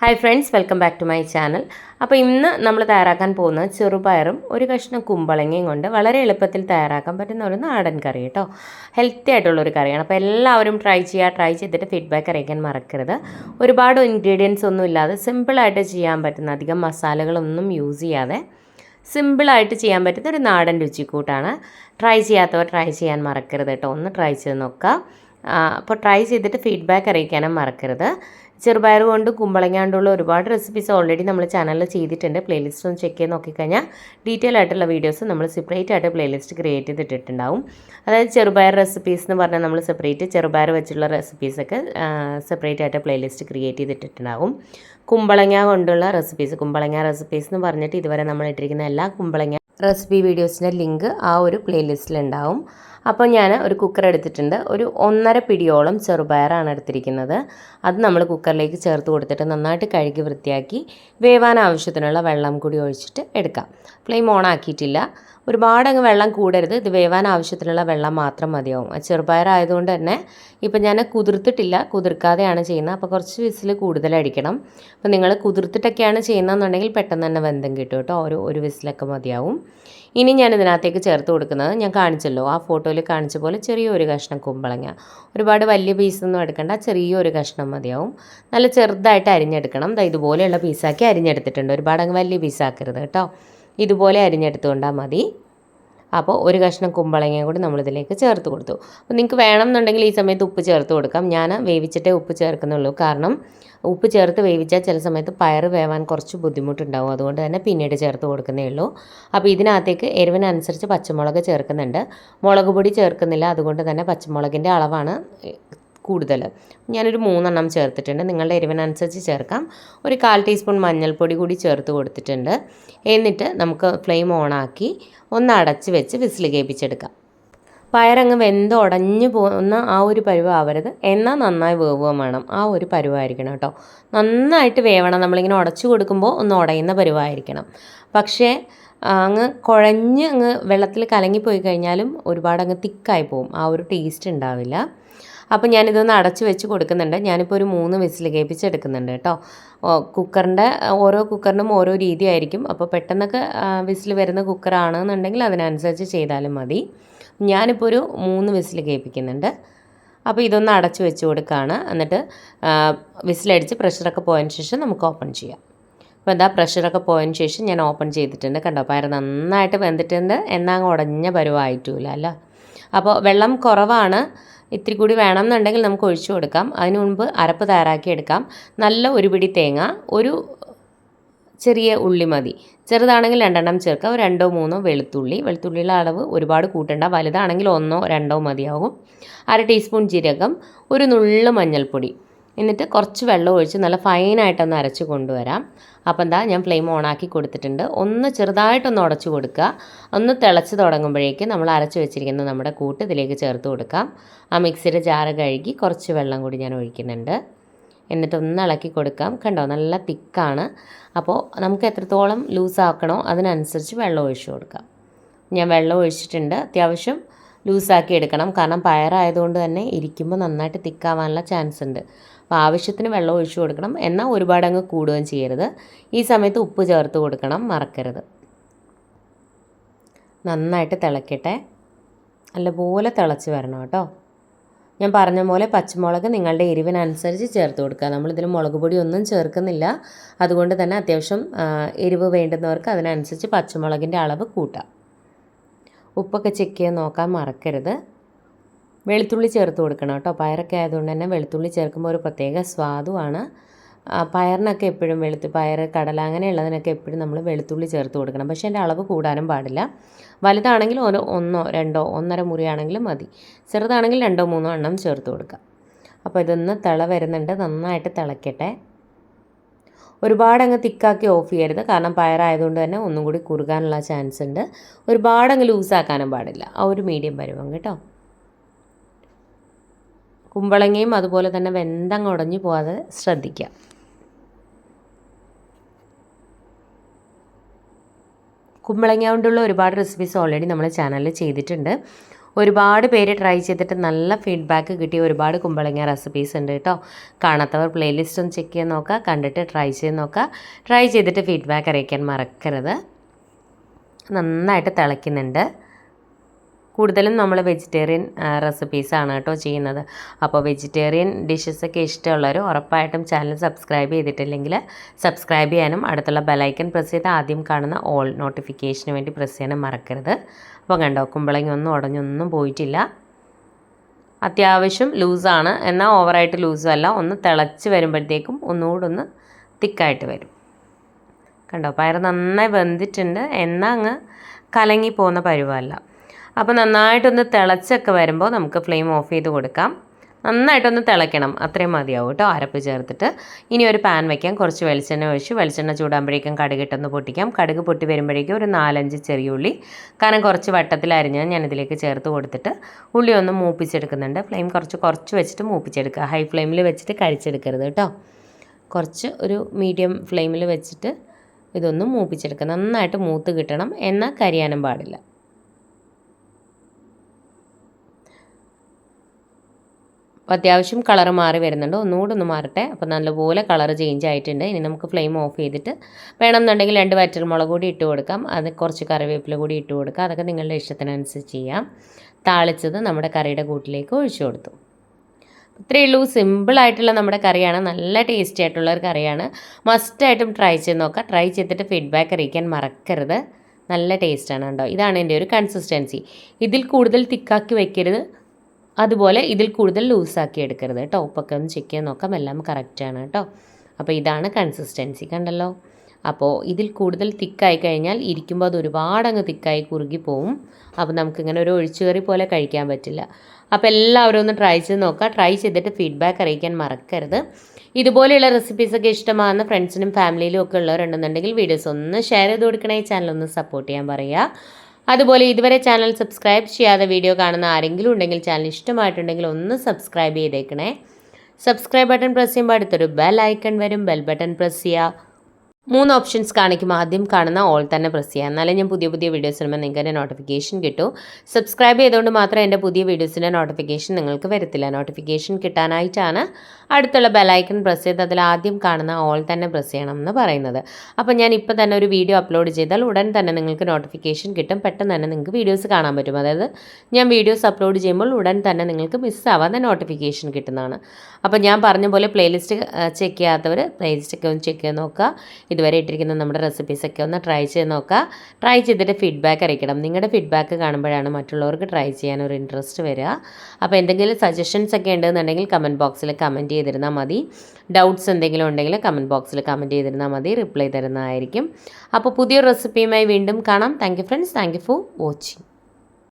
Hi friends welcome back to my channel അപ്പോൾ ഇന്ന് നമ്മൾ തയ്യാറാക്കാൻ പോകുന്ന ചെറുപയറും ഒരു കഷ്ണം കുമ്പളങ്ങയും കൊണ്ട് വളരെ എളുപ്പത്തിൽ തയ്യാറാക്കാൻ പറ്റുന്ന ഒരു നാടൻ കറി കേട്ടോ ഹെൽത്തി ആയിട്ടുള്ളൊരു കറിയാണ്. അപ്പോൾ എല്ലാവരും ട്രൈ ചെയ്യുക ട്രൈ ചെയ്തിട്ട് ഫീഡ്ബാക്ക് അറിയിക്കാൻ മറക്കരുത്. ഒരുപാട് ഇൻഗ്രീഡിയൻസ് ഒന്നും ഇല്ലാതെ സിമ്പിളായിട്ട് ചെയ്യാൻ പറ്റുന്ന അധികം മസാലകളൊന്നും യൂസ് ചെയ്യാതെ സിമ്പിളായിട്ട് ചെയ്യാൻ പറ്റുന്ന ഒരു നാടൻ രുചിക്കൂട്ടാണ്. ട്രൈ ചെയ്യാത്തവർ ട്രൈ ചെയ്യാൻ മറക്കരുത് കേട്ടോ ഒന്ന് ട്രൈ ചെയ്ത് നോക്കുക അപ്പോൾ ട്രൈ ചെയ്തിട്ട് ഫീഡ്ബാക്ക് അറിയിക്കാനും മറക്കരുത്. ചെറുപയർ കൊണ്ട് കുമ്പളങ്ങ കൊണ്ടുള്ള ഒരുപാട് റെസിപ്പീസ് ഓൾറെഡി നമ്മൾ ചാനലിൽ ചെയ്തിട്ടുണ്ട്. പ്ലേലിസ്റ്റ് ഒന്ന് ചെക്ക് ചെയ്ത് നോക്കിക്കഴിഞ്ഞാൽ ഡീറ്റെയിൽ ആയിട്ടുള്ള വീഡിയോസ് നമ്മൾ സെപ്പറേറ്റ് ആയിട്ട് പ്ലേലിസ്റ്റ് ക്രിയേറ്റ് ചെയ്തിട്ടുണ്ടാവും അതായത് ചെറുപയർ റെസിപ്പീസ് എന്ന് പറഞ്ഞാൽ നമ്മൾ സെപ്പറേറ്റ് ചെറുപയർ വെച്ചുള്ള റെസിപ്പീസൊക്കെ സെപ്പറേറ്റ് ആയിട്ട് പ്ലേലിസ്റ്റ് ക്രിയേറ്റ് ചെയ്തിട്ടുണ്ടാവും കുമ്പളങ്ങ കൊണ്ടുള്ള റെസിപ്പീസ് കുമ്പളങ്ങ റെസിപ്പീസ് എന്ന് പറഞ്ഞിട്ട് ഇതുവരെ നമ്മൾ ഇട്ടിരിക്കുന്ന എല്ലാ കുമ്പളങ്ങ റെസിപ്പി വീഡിയോസിന്റെ ലിങ്ക് ആ ഒരു പ്ലേലിസ്റ്റിലുണ്ടാവും. അപ്പോൾ ഞാൻ ഒരു കുക്കർ എടുത്തിട്ടുണ്ട്. ഒരു ഒന്നര പിടിയോളം ചെറുപയറാണ് എടുത്തിരിക്കുന്നത്. അത് നമ്മൾ കുക്കറിലേക്ക് ചേർത്ത് കൊടുത്തിട്ട് നന്നായിട്ട് കഴുകി വൃത്തിയാക്കി വേവാൻ ആവശ്യത്തിനുള്ള വെള്ളം കൂടി ഒഴിച്ചിട്ട് എടുക്കാം. ഫ്ലെയിം ഓൺ ആക്കിയിട്ടില്ല. ഒരുപാട് അങ്ങ് വെള്ളം കൂടരുത്. ഇത് വേവാൻ ആവശ്യത്തിനുള്ള വെള്ളം മാത്രം മതിയാവും. ചെറുപയറായതുകൊണ്ട് തന്നെ ഇപ്പം ഞാൻ കുതിർത്തിട്ടില്ല. കുതിർക്കാതെയാണ് ചെയ്യുന്നത്. അപ്പോൾ കുറച്ച് വിസിൽ കൂടുതലടിക്കണം. അപ്പോൾ നിങ്ങൾ കുതിർത്തിട്ടൊക്കെയാണ് ചെയ്യുന്നതെന്നുണ്ടെങ്കിൽ പെട്ടെന്ന് തന്നെ ബന്ധം കിട്ടും കേട്ടോ. ഒരു ഒരു വിസിലൊക്കെ മതിയാവും. ഇനി ഞാൻ ഇതിനകത്തേക്ക് ചേർത്ത് കൊടുക്കുന്നത് ഞാൻ കാണിച്ചല്ലോ. ആ ഫോട്ടോയിൽ കാണിച്ച പോലെ ചെറിയൊരു കഷ്ണം കുമ്പളങ്ങ. ഒരുപാട് വലിയ പീസൊന്നും എടുക്കണ്ട. ചെറിയൊരു കഷ്ണം മതിയാവും. നല്ല ചെറുതായിട്ട് അരിഞ്ഞെടുക്കണം. ഇതുപോലെയുള്ള പീസാക്കി അരിഞ്ഞെടുത്തിട്ടുണ്ട്. ഒരുപാട് അങ്ങ് വലിയ പീസാക്കരുത് കേട്ടോ. ഇതുപോലെ അരിഞ്ഞെടുത്തുകൊണ്ടാൽ മതി. അപ്പോൾ ഒരു കഷ്ണം കുമ്പളങ്ങയും കൂടി നമ്മളിതിലേക്ക് ചേർത്ത് കൊടുത്തു. അപ്പോൾ നിങ്ങൾക്ക് വേണമെന്നുണ്ടെങ്കിൽ ഈ സമയത്ത് ഉപ്പ് ചേർത്ത് കൊടുക്കാം. ഞാൻ വേവിച്ചിട്ടേ ഉപ്പ് ചേർക്കുന്നുള്ളൂ. കാരണം ഉപ്പ് ചേർത്ത് വേവിച്ചാൽ ചില സമയത്ത് പയർ വേവാൻ കുറച്ച് ബുദ്ധിമുട്ടുണ്ടാവും. അതുകൊണ്ട് തന്നെ പിന്നീട് ചേർത്ത് കൊടുക്കുന്നേ ഉള്ളൂ. അപ്പോൾ ഇതിനകത്തേക്ക് എരിവിനനുസരിച്ച് പച്ചമുളക് ചേർക്കുന്നുണ്ട്. മുളക് പൊടി ചേർക്കുന്നില്ല. അതുകൊണ്ട് തന്നെ പച്ചമുളകിന്റെ അളവാണ് കൂടുതൽ. ഞാനൊരു മൂന്നെണ്ണം ചേർത്തിട്ടുണ്ട്. നിങ്ങളുടെ എരിവിനനുസരിച്ച് ചേർക്കാം. ഒരു കാൽ ടീസ്പൂൺ മഞ്ഞൾപ്പൊടി കൂടി ചേർത്ത് കൊടുത്തിട്ടുണ്ട്. എന്നിട്ട് നമുക്ക് ഫ്ലെയിം ഓണാക്കി ഒന്ന് അടച്ച് വെച്ച് വിസിൽ കേൾപ്പിച്ചെടുക്കാം. പയറങ്ങ് വെന്ത് ഉടഞ്ഞു പോകുന്ന ആ ഒരു പരുവാവരുത് എന്നാൽ നന്നായി വേവുകയും വേണം. ആ ഒരു പരുവായിരിക്കണം കേട്ടോ. നന്നായിട്ട് വേവണം. നമ്മളിങ്ങനെ ഉടച്ചു കൊടുക്കുമ്പോൾ ഒന്ന് ഉടയുന്ന പരുവായിരിക്കണം. പക്ഷേ അങ്ങ് കുഴഞ്ഞ് അങ്ങ് വെള്ളത്തിൽ കലങ്ങിപ്പോയി കഴിഞ്ഞാലും ഒരുപാട് അങ്ങ് തിക്കായി പോകും. ആ ഒരു ടേസ്റ്റ് ഉണ്ടാവില്ല. അപ്പോൾ ഞാനിതൊന്ന് അടച്ചു വെച്ച് കൊടുക്കുന്നുണ്ട്. ഞാനിപ്പോൾ ഒരു മൂന്ന് വിസിൽ കേൾപ്പിച്ചെടുക്കുന്നുണ്ട് കേട്ടോ. കുക്കറിന്റെ ഓരോ കുക്കറിനും ഓരോ രീതി ആയിരിക്കും അപ്പോൾ പെട്ടെന്നൊക്കെ വിസിൽ വരുന്ന കുക്കറാണെന്നുണ്ടെങ്കിൽ അതിനനുസരിച്ച് ചെയ്താലും മതി. ഞാനിപ്പോൾ ഒരു മൂന്ന് വിസിൽ കേൾപ്പിക്കുന്നുണ്ട്. അപ്പോൾ ഇതൊന്ന് അടച്ചു വെച്ച് കൊടുക്കുകയാണ് എന്നിട്ട് വിസിലടിച്ച് പ്രഷറൊക്കെ പോയതിന് ശേഷം നമുക്ക് ഓപ്പൺ ചെയ്യാം. അപ്പോൾ എന്താ പ്രഷറൊക്കെ പോയതിന് ശേഷം ഞാൻ ഓപ്പൺ ചെയ്തിട്ടുണ്ട് കണ്ടോ. പയർ നന്നായിട്ട് വെന്തിട്ടുണ്ട്. എന്നാൽ ഉടഞ്ഞ പരുവായിട്ടില്ല അല്ല? അപ്പോൾ വെള്ളം കുറവാണ്. ഇത്തിരി കൂടി വേണം എന്നുണ്ടെങ്കിൽ നമുക്ക് ഒഴിച്ചു കൊടുക്കാം. അതിന് മുൻപ് അരപ്പ് തയ്യാറാക്കി എടുക്കാം. നല്ല ഒരു പിടി തേങ്ങ ഒരു ചെറിയ ഉള്ളി മതി. ചെറുതാണെങ്കിൽ രണ്ടെണ്ണം ചേർക്കുക. രണ്ടോ മൂന്നോ വെളുത്തുള്ളി. വെളുത്തുള്ളിയുടെ അളവ് ഒരുപാട് കൂട്ടണ്ട. വലുതാണെങ്കിൽ ഒന്നോ രണ്ടോ മതിയാകും അര ടീസ്പൂൺ ജീരകം ഒരു നുള്ളു മഞ്ഞൾപ്പൊടി. എന്നിട്ട് കുറച്ച് വെള്ളം ഒഴിച്ച് നല്ല ഫൈനായിട്ടൊന്ന് അരച്ച് കൊണ്ടുവരാം. അപ്പം എന്താ ഞാൻ ഫ്ലെയിം ഓൺ ആക്കി കൊടുത്തിട്ടുണ്ട്. ഒന്ന് ചെറുതായിട്ടൊന്ന് ഉടച്ചു കൊടുക്കുക. ഒന്ന് തിളച്ച് തുടങ്ങുമ്പോഴേക്ക് നമ്മൾ അരച്ച് വെച്ചിരിക്കുന്ന നമ്മുടെ കൂട്ട് ഇതിലേക്ക് ചേർത്ത് കൊടുക്കാം. ആ മിക്സിയുടെ ജാറ് കഴുകി കുറച്ച് വെള്ളം കൂടി ഞാൻ ഒഴിക്കുന്നുണ്ട്. എന്നിട്ട് ഒന്ന് ഇളക്കി കൊടുക്കാം. കണ്ടോ? നല്ല തിക്കാണ്. അപ്പോൾ നമുക്ക് എത്രത്തോളം ലൂസാക്കണോ അതിനനുസരിച്ച് വെള്ളം ഒഴിച്ചു കൊടുക്കാം. ഞാൻ വെള്ളം ഒഴിച്ചിട്ടുണ്ട്. അത്യാവശ്യം ലൂസാക്കി എടുക്കണം. കാരണം പയറായതുകൊണ്ട് തന്നെ ഇരിക്കുമ്പോൾ നന്നായിട്ട് തിക്കാവാനുള്ള ചാൻസ് ഉണ്ട്. അപ്പോൾ ആവശ്യത്തിന് വെള്ളം ഒഴിച്ചു കൊടുക്കണം. എന്നാൽ ഒരുപാട് അങ്ങ് കൂടുകയും ചെയ്യരുത്. ഈ സമയത്ത് ഉപ്പ് ചേർത്ത് കൊടുക്കണം. മറക്കരുത്. നന്നായിട്ട് തിളക്കട്ടെ. നല്ലപോലെ തിളച്ച് വരണം കേട്ടോ. ഞാൻ പറഞ്ഞ പോലെ പച്ചമുളക് നിങ്ങളുടെ എരിവിനനുസരിച്ച് ചേർത്ത് കൊടുക്കുക. നമ്മളിതിൽ മുളക് പൊടി ഒന്നും ചേർക്കുന്നില്ല. അതുകൊണ്ട് തന്നെ അത്യാവശ്യം എരിവ് വേണ്ടുന്നവർക്ക് അതിനനുസരിച്ച് പച്ചമുളകിന്റെ അളവ് കൂട്ടാം. ഉപ്പൊക്കെ ചെക്ക് ചെയ്ത് നോക്കാൻ മറക്കരുത്. വെളുത്തുള്ളി ചേർത്ത് കൊടുക്കണം കേട്ടോ. പയറൊക്കെ ആയതുകൊണ്ട് തന്നെ വെളുത്തുള്ളി ചേർക്കുമ്പോൾ ഒരു പ്രത്യേക സ്വാദുമാണ് പയറിനൊക്കെ എപ്പോഴും വെളുത്ത് പയർ കടല അങ്ങനെയുള്ളതിനൊക്കെ എപ്പോഴും നമ്മൾ വെളുത്തുള്ളി ചേർത്ത് കൊടുക്കണം. പക്ഷേ എന്റെ അളവ് കൂടാനും പാടില്ല. വലുതാണെങ്കിൽ ഒരു ഒന്നോ രണ്ടോ ഒന്നര മുറിയാണെങ്കിലും മതി. ചെറുതാണെങ്കിൽ രണ്ടോ മൂന്നോ എണ്ണം ചേർത്ത് കൊടുക്കുക അപ്പോൾ ഇതൊന്ന് തിള വരുന്നുണ്ട്. നന്നായിട്ട് തിളയ്ക്കട്ടെ ഒരുപാട് അങ്ങ് തിക്കാക്കി ഓഫ് ചെയ്യരുത്. കാരണം പയറായതുകൊണ്ട് തന്നെ ഒന്നും കൂടി കുറുകാനുള്ള ചാൻസ് ഉണ്ട്. ഒരുപാട് അങ്ങ് ലൂസാക്കാനും പാടില്ല. ആ ഒരു മീഡിയം പരുവം കേട്ടോ. കുമ്പളങ്ങയും അതുപോലെ തന്നെ വെന്തങ്ങ ഉടഞ്ഞു പോകാതെ ശ്രദ്ധിക്കുക കുമ്പളങ്ങ കൊണ്ടുള്ള ഒരുപാട് റെസിപ്പീസ് ഓൾറെഡി നമ്മുടെ ചാനലിൽ ചെയ്തിട്ടുണ്ട്. ഒരുപാട് പേര് ട്രൈ ചെയ്തിട്ട് നല്ല ഫീഡ്ബാക്ക് കിട്ടിയ ഒരുപാട് കുമ്പളങ്ങ റെസിപ്പീസ് ഉണ്ട് കേട്ടോ. കാണാത്തവർ പ്ലേലിസ്റ്റ് ഒന്ന് ചെക്ക് ചെയ്ത് നോക്കുക കണ്ടിട്ട് ട്രൈ ചെയ്ത് നോക്കുക. ട്രൈ ചെയ്തിട്ട് ഫീഡ്ബാക്ക് അറിയിക്കാൻ മറക്കരുത്. നന്നായിട്ട് തിളയ്ക്കുന്നുണ്ട്. കൂടുതലും നമ്മൾ വെജിറ്റേറിയൻ റെസിപ്പീസാണ് കേട്ടോ ചെയ്യുന്നത്. അപ്പോൾ വെജിറ്റേറിയൻ ഡിഷസ് ഒക്കെ ഇഷ്ടമുള്ളവർ ഉറപ്പായിട്ടും ചാനൽ സബ്സ്ക്രൈബ് ചെയ്തിട്ടില്ലെങ്കിൽ സബ്സ്ക്രൈബ് ചെയ്യാനും അടുത്തുള്ള ബെലൈക്കൻ പ്രസ് ചെയ്ത് ആദ്യം കാണുന്ന ഓൾ നോട്ടിഫിക്കേഷന് വേണ്ടി പ്രസ് ചെയ്യാനും മറക്കരുത്. അപ്പോൾ കണ്ടോ കുമ്പളങ്ങി ഒന്നും ഉടഞ്ഞൊന്നും പോയിട്ടില്ല. അത്യാവശ്യം ലൂസാണ് എന്നാൽ ഓവറായിട്ട് ലൂസും അല്ല. ഒന്ന് തിളച്ച് വരുമ്പോഴത്തേക്കും ഒന്നുകൂടെ ഒന്ന് തിക്കായിട്ട് വരും. കണ്ടോ പയർ നന്നായി വെന്തിട്ടുണ്ട്. എന്നാൽ അങ്ങ് കലങ്ങി പോകുന്ന പരുവമല്ല അപ്പോൾ നന്നായിട്ടൊന്ന് തിളച്ചൊക്കെ വരുമ്പോൾ നമുക്ക് ഫ്ലെയിം ഓഫ് ചെയ്ത് കൊടുക്കാം. നന്നായിട്ടൊന്ന് തിളയ്ക്കണം. അത്രയും മതിയാവും കേട്ടോ അരപ്പ് ചേർത്തിട്ട്. ഇനി ഒരു പാൻ വയ്ക്കാം കുറച്ച് വെളിച്ചെണ്ണ ഒഴിച്ച് വെളിച്ചെണ്ണ ചൂടാകുമ്പോഴേക്കും കടുകിട്ടൊന്ന് പൊട്ടിക്കാം. കടുക് പൊട്ടി വരുമ്പോഴേക്കും ഒരു നാലഞ്ച് ചെറിയ ഉള്ളി. കാരണം കുറച്ച് വട്ടത്തിൽ അരിഞ്ഞ് ഞാൻ ഇതിലേക്ക് ചേർത്ത് കൊടുത്തിട്ട് ഉള്ളി ഒന്ന് മൂപ്പിച്ചെടുക്കുന്നുണ്ട്. ഫ്ലെയിം കുറച്ച് കുറച്ച് വെച്ചിട്ട് മൂപ്പിച്ചെടുക്കുക. ഹൈ ഫ്ലെയിമിൽ വെച്ചിട്ട് കഴിച്ചെടുക്കരുത് കേട്ടോ. കുറച്ച് ഒരു മീഡിയം ഫ്ലെയിമിൽ വെച്ചിട്ട് ഇതൊന്ന് മൂപ്പിച്ചെടുക്കുക. നന്നായിട്ട് മൂത്ത് കിട്ടണം. എന്നാൽ കരിയാനും പാടില്ല. അത്യാവശ്യം കളർ മാറി വരുന്നുണ്ട്. ഒന്നുകൂടെ ഒന്ന് മാറട്ടെ. അപ്പോൾ നല്ലപോലെ കളർ ചേഞ്ച് ആയിട്ടുണ്ട്. ഇനി നമുക്ക് ഫ്ലെയിം ഓഫ് ചെയ്തിട്ട് വേണമെന്നുണ്ടെങ്കിൽ രണ്ട് വറ്റൽ മുളക് കൂടി ഇട്ട് കൊടുക്കാം. അത് കുറച്ച് കറിവേപ്പില കൂടി ഇട്ട് കൊടുക്കാം. അതൊക്കെ നിങ്ങളുടെ ഇഷ്ടത്തിനനുസരിച്ച് ചെയ്യാം. താളിച്ചത് നമ്മുടെ കറിയുടെ കൂട്ടിലേക്ക് ഒഴിച്ചു കൊടുത്തു. ഇത്രയേ ഉള്ളൂ. സിമ്പിളായിട്ടുള്ള നമ്മുടെ കറിയാണ്. നല്ല ടേസ്റ്റി ആയിട്ടുള്ള ഒരു കറിയാണ്. മസ്റ്റായിട്ടും ട്രൈ ചെയ്ത് നോക്കുക ട്രൈ ചെയ്തിട്ട് ഫീഡ്ബാക്ക് അറിയിക്കാൻ മറക്കരുത്. നല്ല ടേസ്റ്റാണ് കേട്ടോ. ഇതാണ് എന്റെ ഒരു കൺസിസ്റ്റൻസി ഇതിൽ കൂടുതൽ തിക്കാക്കി വെക്കരുത്. അതുപോലെ ഇതിൽ കൂടുതൽ ലൂസാക്കി എടുക്കരുത് കേട്ടോ. ഉപ്പൊക്കെ ഒന്ന് ചെക്ക് ചെയ്ത് നോക്കാം. എല്ലാം കറക്റ്റാണ് കേട്ടോ. അപ്പോൾ ഇതാണ് കൺസിസ്റ്റൻസി കണ്ടല്ലോ. അപ്പോൾ ഇതിൽ കൂടുതൽ തിക്കായി കഴിഞ്ഞാൽ ഇരിക്കുമ്പോൾ അത് ഒരുപാട് അങ്ങ് തിക്കായി കുറുകി പോവും. അപ്പോൾ നമുക്കിങ്ങനെ ഒരു ഒഴിച്ചുകറി പോലെ കഴിക്കാൻ പറ്റില്ല. അപ്പോൾ എല്ലാവരും ഒന്ന് ട്രൈ ചെയ്ത് നോക്കുക. ട്രൈ ചെയ്തിട്ട് ഫീഡ്ബാക്ക് അറിയിക്കാൻ മറക്കരുത്. ഇതുപോലെയുള്ള റെസിപ്പീസൊക്കെ ഇഷ്ടമാകുന്ന ഫ്രണ്ട്സിനും ഫാമിലിയിലും ഒക്കെ ഉള്ളവരുണ്ടെന്നുണ്ടെങ്കിൽ വീഡിയോസ് ഒന്ന് ഷെയർ ചെയ്ത് കൊടുക്കണേ. ചാനൽ ഒന്ന് സപ്പോർട്ട് ചെയ്യാൻ പറയുക. അതുപോലെ ഇതുവരെ ചാനൽ സബ്സ്ക്രൈബ് ചെയ്യാതെ വീഡിയോ കാണുന്ന ആരെങ്കിലും ഉണ്ടെങ്കിൽ ചാനൽ ഇഷ്ടമായിട്ടുണ്ടെങ്കിൽ ഒന്ന് സബ്സ്ക്രൈബ് ചെയ്തേക്കണേ. സബ്സ്ക്രൈബ് ബട്ടൺ പ്രസ് ചെയ്യുമ്പോൾ അടുത്തൊരു ബെൽ ഐക്കൺ വരും. ബെൽ ബട്ടൺ പ്രസ് ചെയ്യുക. മൂന്ന് ഓപ്ഷൻസ് കാണിക്കും. ആദ്യം കാണുന്ന ഓൾ തന്നെ പ്രസ് ചെയ്യുക എന്നാലേ ഞാൻ പുതിയ പുതിയ വീഡിയോസ് വരുമ്പോൾ നിങ്ങൾക്ക് എന്റെ നോട്ടിഫിക്കേഷൻ കിട്ടും. സബ്സ്ക്രൈബ് ചെയ്തുകൊണ്ട് മാത്രം എന്റെ പുതിയ വീഡിയോസിന്റെ നോട്ടിഫിക്കേഷൻ നിങ്ങൾക്ക് വരത്തില്ല. നോട്ടിഫിക്കേഷൻ കിട്ടാനായിട്ടാണ് അടുത്തുള്ള ബെലൈക്കൺ പ്രസ് ചെയ്ത് അതിൽ ആദ്യം കാണുന്ന ഓൾ തന്നെ പ്രസ് ചെയ്യണം എന്ന് പറയുന്നത്. അപ്പോൾ ഞാൻ ഇപ്പോൾ തന്നെ ഒരു വീഡിയോ അപ്ലോഡ് ചെയ്താൽ ഉടൻ തന്നെ നിങ്ങൾക്ക് നോട്ടിഫിക്കേഷൻ കിട്ടും. പെട്ടെന്ന് തന്നെ നിങ്ങൾക്ക് വീഡിയോസ് കാണാൻ പറ്റും. അതായത് ഞാൻ വീഡിയോസ് അപ്ലോഡ് ചെയ്യുമ്പോൾ ഉടൻ തന്നെ നിങ്ങൾക്ക് മിസ്സാവാതെ നോട്ടിഫിക്കേഷൻ കിട്ടുന്നതാണ്. അപ്പോൾ ഞാൻ പറഞ്ഞ പോലെ പ്ലേലിസ്റ്റ് ചെക്ക് ചെയ്യാത്തവർ പ്ലേലിസ്റ്റൊക്കെ ഒന്ന് ചെക്ക് ചെയ്ത് നോക്കുക. ഇതുവരെ ഇട്ടിരിക്കുന്ന നമ്മുടെ റെസിപ്പീസൊക്കെ ഒന്ന് ട്രൈ ചെയ്ത് നോക്കുക ട്രൈ ചെയ്തിട്ട് ഫീഡ്ബാക്ക് അറിയിക്കണം. നിങ്ങളുടെ ഫീഡ്ബാക്ക് കാണുമ്പോഴാണ് മറ്റുള്ളവർക്ക് ട്രൈ ചെയ്യാൻ ഒരു ഇൻട്രസ്റ്റ് വരിക. അപ്പോൾ എന്തെങ്കിലും സജഷൻസ് ഒക്കെ ഉണ്ടെന്നുണ്ടെങ്കിൽ കമന്റ് ബോക്സിൽ കമന്റ് ചെയ്തിരുന്നാൽ മതി. ഡൗട്ട്സ് എന്തെങ്കിലും ഉണ്ടെങ്കിൽ കമന്റ് ബോക്സിൽ കമന്റ് ചെയ്തിരുന്നാൽ മതി. റിപ്ലൈ തരുന്നതായിരിക്കും. അപ്പോൾ പുതിയ റെസിപ്പിയുമായി വീണ്ടും കാണാം. Thank you friends thank you for watching